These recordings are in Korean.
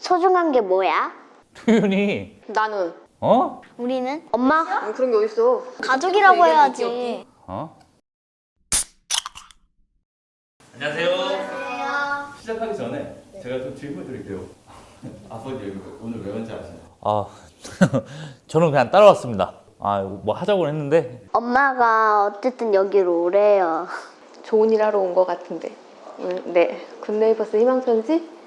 소중한 게 뭐야? 도윤이 나는 어? 우리는? 엄마? 음, 그런 게 어딨어 가족이라고 해야지. 어? 안녕하세요. 시작하기 전에 제가 좀 질문 드릴게요. 아버지 여기 오늘 왜 온지 아시나요? 아 저는 그냥 따라왔습니다. 아 뭐 하자고 했는데 엄마가 어쨌든 여기로 오래요. 좋은 일 하러 온 것 같은데 음, 네 굿네이버스 희망편지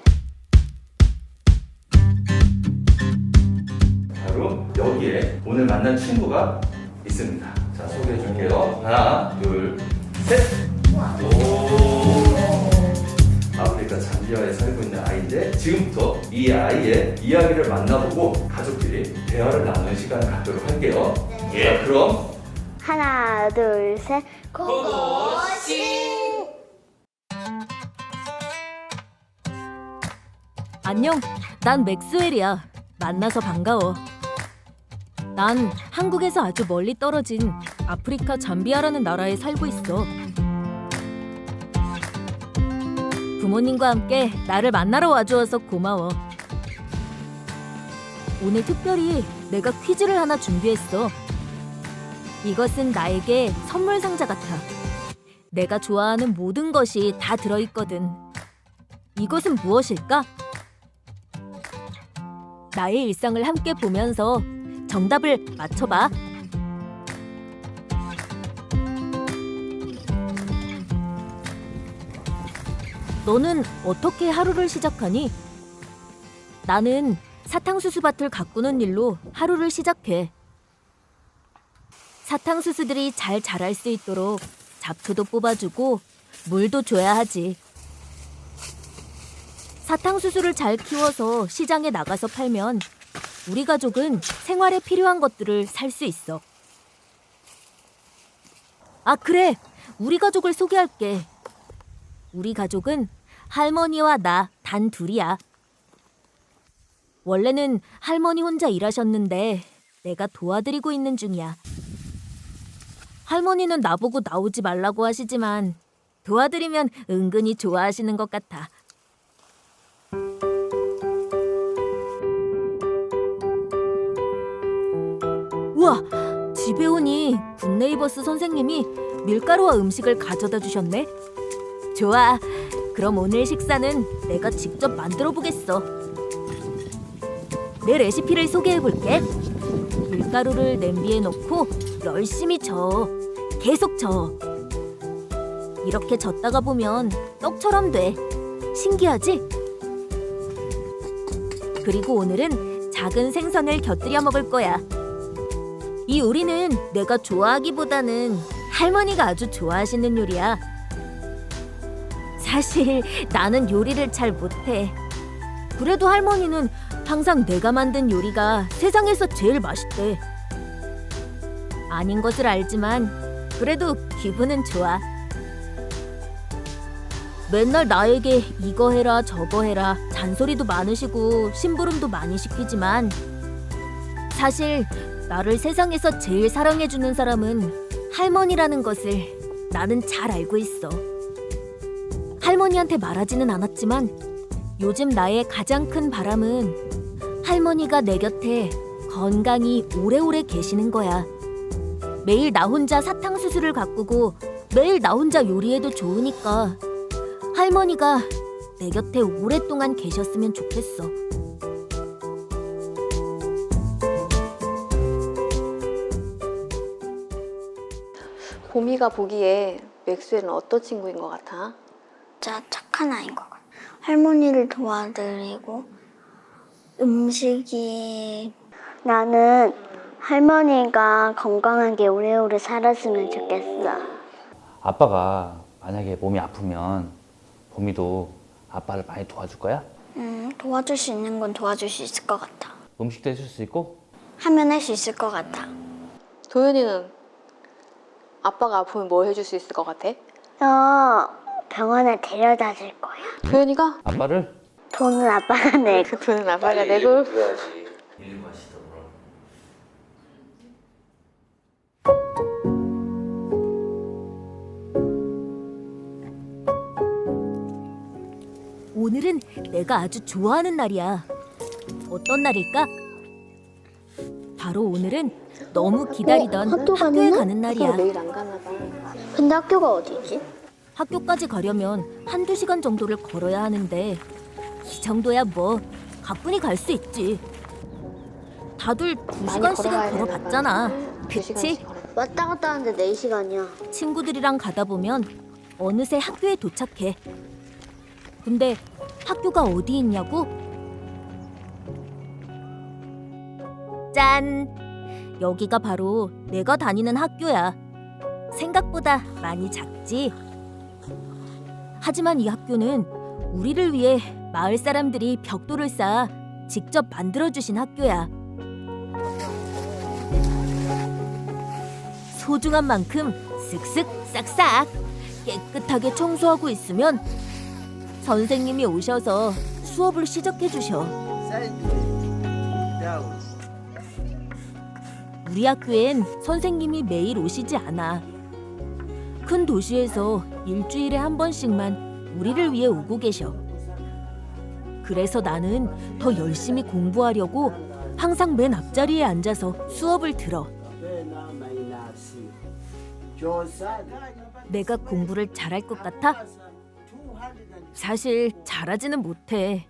바로 여기에 오늘 만난 친구가 있습니다. 자 소개해 줄게요. 하나, 둘, 셋. 오. 아프리카 잠비아에 살고 있는 아이인데 지금부터 이 아이의 이야기를 만나보고 가족끼리 대화를 나누는 시간을 갖도록 할게요. 예. 자, 그럼 하나, 둘, 셋. 안녕, 난 맥스웰이야. 만나서 반가워. 난 한국에서 아주 멀리 떨어진 아프리카 잠비아라는 나라에 살고 있어. 부모님과 함께 나를 만나러 와주어서 고마워. 오늘 특별히 내가 퀴즈를 하나 준비했어. 이것은 나에게 선물 상자 같아. 내가 좋아하는 모든 것이 다 들어있거든. 이것은 무엇일까? 나의 일상을 함께 보면서 정답을 맞춰봐. 너는 어떻게 하루를 시작하니? 나는 사탕수수 밭을 가꾸는 일로 하루를 시작해. 사탕수수들이 잘 자랄 수 있도록 잡초도 뽑아주고 물도 줘야 하지. 사탕수수를 잘 키워서 시장에 나가서 팔면 우리 가족은 생활에 필요한 것들을 살 수 있어. 아, 그래. 우리 가족을 소개할게. 우리 가족은 할머니와 나 단 둘이야. 원래는 할머니 혼자 일하셨는데 내가 도와드리고 있는 중이야. 할머니는 나보고 나오지 말라고 하시지만 도와드리면 은근히 좋아하시는 것 같아. 집에 오니 굿네이버스 선생님이 밀가루와 음식을 가져다 주셨네. 좋아, 그럼 오늘 식사는 내가 직접 만들어 보겠어. 내 레시피를 소개해 볼게. 밀가루를 냄비에 넣고 열심히 저어. 계속 저어. 이렇게 젓다가 보면 떡처럼 돼. 신기하지? 그리고 오늘은 작은 생선을 곁들여 먹을 거야. 이 요리는 내가 좋아하기보다는 할머니가 아주 좋아하시는 요리야. 사실 나는 요리를 잘 못해. 그래도 할머니는 항상 내가 만든 요리가 세상에서 제일 맛있대. 아닌 것을 알지만 그래도 기분은 좋아. 맨날 나에게 이거 해라 저거 해라 잔소리도 많으시고 심부름도 많이 시키지만 사실 나를 세상에서 제일 사랑해주는 사람은 할머니라는 것을 나는 잘 알고 있어. 할머니한테 말하지는 않았지만 요즘 나의 가장 큰 바람은 할머니가 내 곁에 건강히 오래오래 계시는 거야. 매일 나 혼자 사탕수수를 가꾸고 매일 나 혼자 요리해도 좋으니까 할머니가 내 곁에 오랫동안 계셨으면 좋겠어. 봄이가 보기에 맥스웰은 어떤 친구인 것 같아? 진짜 착한 아이인 것 같아. 할머니를 도와드리고 음식이 나는 할머니가 건강하게 오래오래 살았으면 좋겠어. 아빠가 만약에 몸이 아프면 봄이도 아빠를 많이 도와줄 거야? 음, 도와줄 수 있는 건 도와줄 수 있을 것 같아. 음식도 해줄 수 있고 하면 할 수 있을 것 같아. 도현이는 아빠가 아프면 뭘 해줄 수 있을 것 같아? 너 병원에 데려다 줄 거야. 도현이가? 아빠를 돈은 아빠가 내고. 그 돈은 아빠가 내고 오늘은 내가 아주 좋아하는 날이야. 어떤 날일까? 바로 오늘은 너무 기다리던 어, 학교 학교에 가는 날이야. 매일 안 가나 봐. 근데 학교가 어디지? 학교까지 가려면 한두 시간 정도를 걸어야 하는데 이 정도야 뭐 가뿐히 갈 수 있지. 다들 두 시간씩은 걸어봤잖아. 그치? 왔다 갔다 하는데 4시간이야. 친구들이랑 가다 보면 어느새 학교에 도착해. 근데 학교가 어디 있냐고? 짠! 여기가 바로 내가 다니는 학교야. 생각보다 많이 작지? 하지만 이 학교는 우리를 위해 마을 사람들이 벽돌을 쌓아 직접 만들어주신 학교야. 소중한 만큼 쓱쓱 싹싹 깨끗하게 청소하고 있으면 선생님이 오셔서 수업을 시작해 주셔. 우리 학교엔 선생님이 매일 오시지 않아. 큰 도시에서 일주일에 한 번씩만 우리를 위해 오고 계셔. 그래서 나는 더 열심히 공부하려고 항상 맨 앞자리에 앉아서 수업을 들어. 내가 공부를 잘할 것 같아? 사실 잘하지는 못해.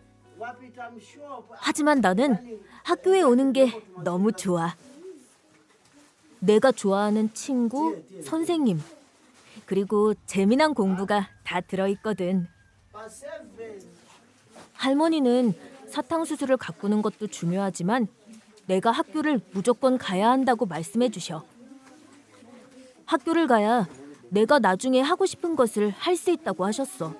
하지만 나는 학교에 오는 게 너무 좋아. 내가 좋아하는 친구, 선생님, 그리고 재미난 공부가 다 들어있거든. 할머니는 사탕수수를 가꾸는 것도 중요하지만 내가 학교를 무조건 가야 한다고 말씀해 주셔. 학교를 가야 내가 나중에 하고 싶은 것을 할 수 있다고 하셨어.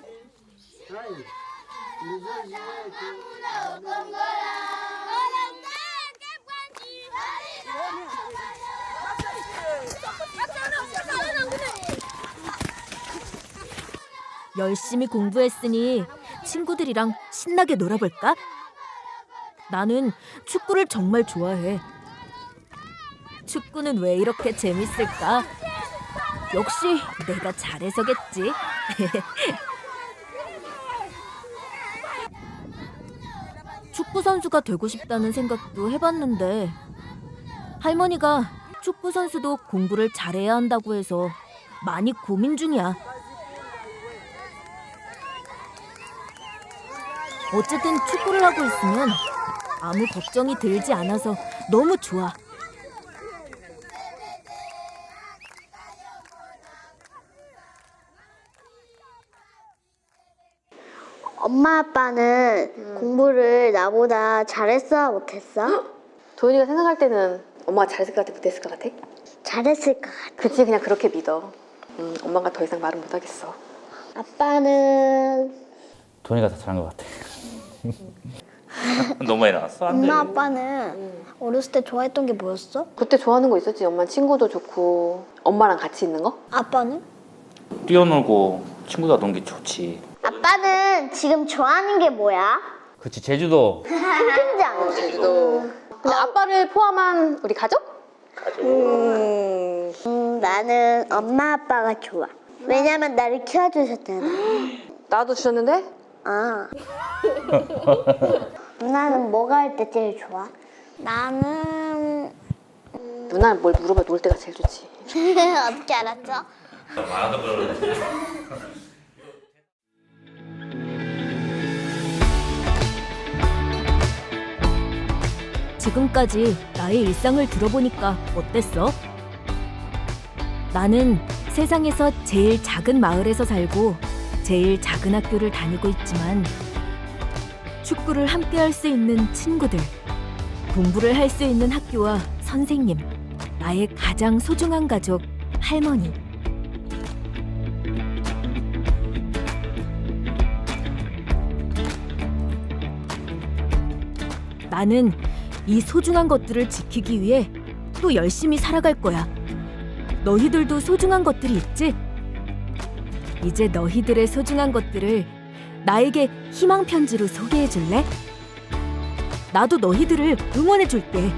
열심히 공부했으니 친구들이랑 신나게 놀아볼까? 나는 축구를 정말 좋아해. 축구는 왜 이렇게 재밌을까? 역시 내가 잘해서겠지. 축구 선수가 되고 싶다는 생각도 해봤는데 할머니가 축구 선수도 공부를 잘해야 한다고 해서 많이 고민 중이야. 어쨌든 축구를 하고 있으면 아무 걱정이 들지 않아서 너무 좋아. 엄마 아빠는 공부를 나보다 잘했어 못했어? 도현이가 생각할 때는 엄마가 잘했을 것 같아, 못했을 것 같아? 잘했을 것 같아. 그치, 그냥 그렇게 믿어. 음, 엄마가 더 이상 말은 못하겠어. 아빠는 도니가 더 잘한 것 같아. 너무 많이 나왔어? 안 돼. 엄마 아빠는 어렸을 때 좋아했던 게 뭐였어? 그때 좋아하는 거 있었지. 엄마 친구도 좋고 엄마랑 같이 있는 거? 아빠는? 뛰어놀고 친구가 노는 게 좋지. 아빠는 지금 좋아하는 게 뭐야? 그치 제주도. 캠핑장. 제주도. 근데 아빠를 포함한 우리 가족? 음. 음, 나는 엄마 아빠가 좋아. 왜냐면 나를 키워주셨잖아. 나도 주셨는데? 아. 누나는 뭐가 할 때 제일 좋아? 나는 누나는 뭘 물어봐 놀 때가 제일 좋지. 어떻게 알았죠? 지금까지 나의 일상을 들어보니까 어땠어? 나는 세상에서 제일 작은 마을에서 살고 제일 작은 학교를 다니고 있지만 축구를 함께 할 수 있는 친구들, 공부를 할 수 있는 학교와 선생님, 나의 가장 소중한 가족, 할머니. 나는 이 소중한 것들을 지키기 위해 또 열심히 살아갈 거야. 너희들도 소중한 것들이 있지? 이제 너희들의 소중한 것들을 나에게 희망 편지로 소개해 줄래? 나도 너희들을 응원해 줄게.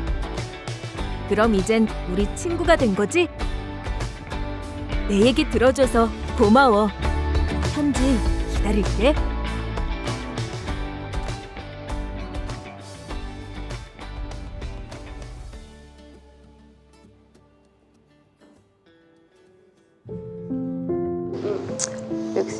그럼 이젠 우리 친구가 된 거지? 내 얘기 들어줘서 고마워. 편지 기다릴게.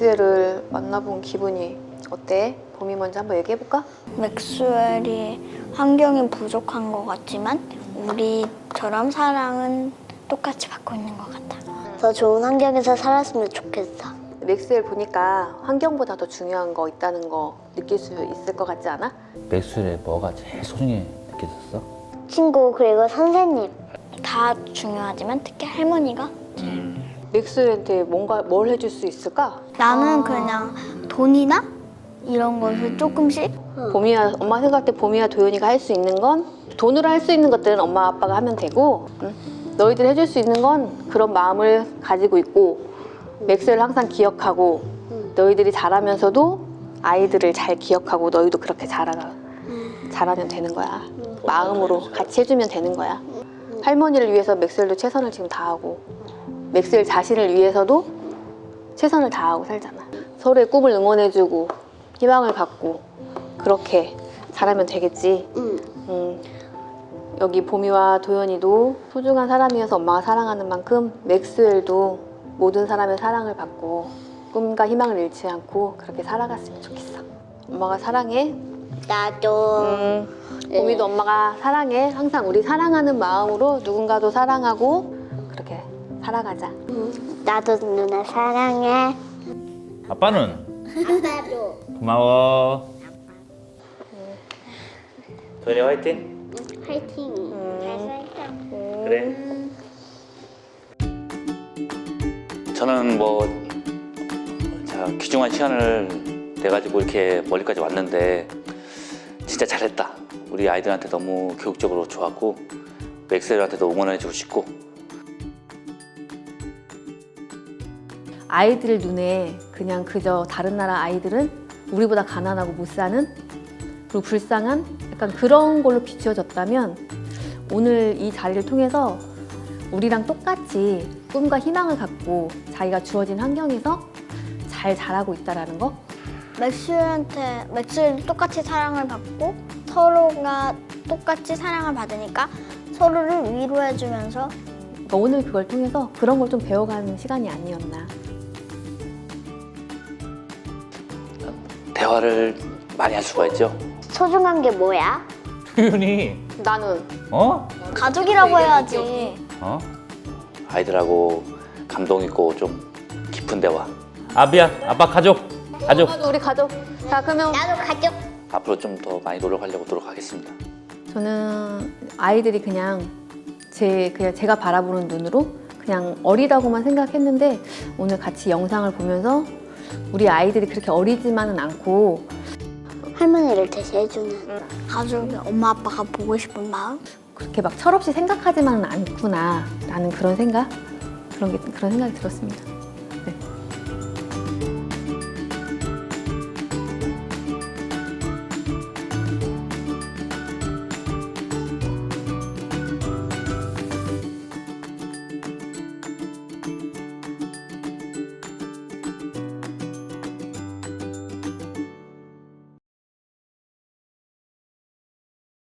맥스웰을 만나본 기분이 어때? 봄이 먼저 한번 얘기해볼까? 맥스웰이 환경이 부족한 것 같지만 우리처럼 사랑은 똑같이 받고 있는 것 같아. 더 좋은 환경에서 살았으면 좋겠어. 맥스웰 보니까 환경보다 더 중요한 거 있다는 거 느낄 수 있을 것 같지 않아? 맥스웰에 뭐가 제일 소중히 느껴졌어? 친구 그리고 선생님 다 중요하지만 특히 할머니가 맥스웰한테 뭔가 뭘 해줄 수 있을까? 나는 그냥 돈이나 이런 것을 조금씩? 봄이야 엄마 생각할 때 봄이야 도연이가 할 수 있는 건 돈으로 할 수 있는 것들은 엄마 아빠가 하면 되고 응? 너희들이 해줄 수 있는 건 그런 마음을 가지고 있고 맥스를 항상 기억하고 너희들이 잘하면서도 아이들을 잘 기억하고 너희도 그렇게 잘하라 잘하면 되는 거야. 마음으로 같이 해주면 되는 거야. 할머니를 위해서 맥스웰도 최선을 지금 다하고 맥스웰 자신을 위해서도 최선을 다하고 살잖아 서로의 꿈을 응원해주고 희망을 갖고 그렇게 잘하면 되겠지. 음, 여기 봄이와 도연이도 소중한 사람이어서 엄마가 사랑하는 만큼 맥스웰도 모든 사람의 사랑을 받고 꿈과 희망을 잃지 않고 그렇게 살아갔으면 좋겠어. 엄마가 사랑해. 나도 음, 봄이도 엄마가 사랑해. 항상 우리 사랑하는 마음으로 누군가도 사랑하고 살아가자. 나도 누나 사랑해. 아빠는? 아빠도 고마워. 도현이 화이팅. 화이팅. 잘 살자. 그래. 저는 뭐 자, 귀중한 시간을 내 가지고 이렇게 멀리까지 왔는데 진짜 잘했다. 우리 아이들한테 너무 교육적으로 좋았고 맥스웰한테도 응원해주고 싶고 아이들 눈에 그냥 그저 다른 나라 아이들은 우리보다 가난하고 못 사는 그리고 불쌍한 약간 그런 걸로 비추어졌다면 오늘 이 자리를 통해서 우리랑 똑같이 꿈과 희망을 갖고 자기가 주어진 환경에서 잘 자라고 있다라는 거? 맥스웰한테 맥스웰도 똑같이 사랑을 받고 서로가 똑같이 사랑을 받으니까 서로를 위로해주면서 그러니까 오늘 그걸 통해서 그런 걸 좀 배워가는 시간이 아니었나 대화를 많이 할 수가 있죠. 소중한 게 뭐야? 도현이 나는 어? 가족이라고 해야지. 어? 아이들하고 감동 있고 좀 깊은 대화. 아비야, 아빠 가족, 가족. 우리 가족 자 그러면 나도 가족. 앞으로 좀 더 많이 노력하려고 노력하겠습니다. 저는 아이들이 그냥 제 그냥 제가 바라보는 눈으로 그냥 어리다고만 생각했는데 오늘 같이 영상을 보면서 우리 아이들이 그렇게 어리지만은 않고 할머니를 대신해주는 가족이 엄마 아빠가 보고 싶은 마음. 그렇게 막 철없이 생각하지만은 않구나 라는 그런 생각 그런 게 그런 생각이 들었습니다.